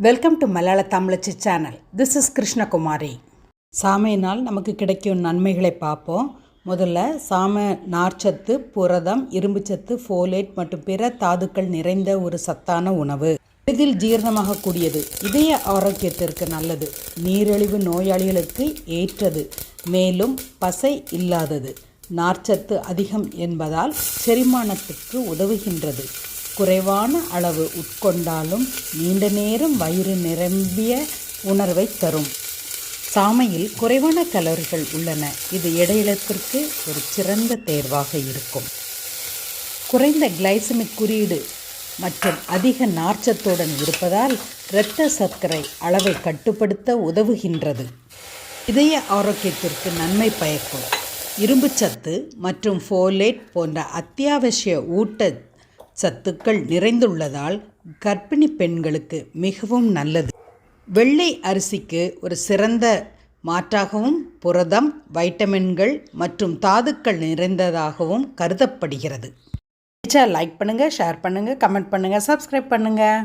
Welcome to Malayala Tamizhachi channel this is Krishnakumari சாமையினால் நமக்கு கிடைக்கும் நன்மைகளை பார்ப்போம். முதல்ல சாமை நார்ச்சத்து புரதம் இரும்புச்சத்து ஃபோலேட் மற்றும் பிற தாதுக்கள் நிறைந்த ஒரு சத்தான உணவு. எளிதில் ஜீரணமாகக்கூடியது. இதய ஆரோக்கியத்திற்கு நல்லது. நீரிழிவு நோயாளிகளுக்கு ஏற்றது. மேலும் பசை இல்லாதது. நார்ச்சத்து அதிகம் என்பதால் செரிமானத்துக்கு உதவுகின்றது. குறைவான அளவு உட்கொண்டாலும் நீண்ட நேரம் வயிறு நிரம்பிய உணர்வை தரும். சாமையில் குறைவான கலோரிகள் உள்ளன. இது எடையிழப்பிற்கு ஒரு சிறந்த தேர்வாக இருக்கும். குறைந்த கிளைசமிக் குறியீடு மற்றும் அதிக நார்ச்சத்துடன் இருப்பதால் இரத்த சர்க்கரை அளவை கட்டுப்படுத்த உதவுகின்றது. இதய ஆரோக்கியத்திற்கு நன்மை பயக்கும். இரும்புச்சத்து மற்றும் ஃபோலேட் போன்ற அத்தியாவசிய ஊட்ட சத்துக்கள் நிறைந்துள்ளதால் கர்ப்பிணி பெண்களுக்கு மிகவும் நல்லது. வெள்ளை அரிசிக்கு ஒரு சிறந்த மாற்றாகவும் புரதம் வைட்டமின்கள் மற்றும் தாதுக்கள் நிறைந்ததாகவும் கருதப்படுகிறது. லைக் பண்ணுங்கள் ஷேர் பண்ணுங்கள் கமெண்ட் பண்ணுங்கள் சப்ஸ்கிரைப் பண்ணுங்கள்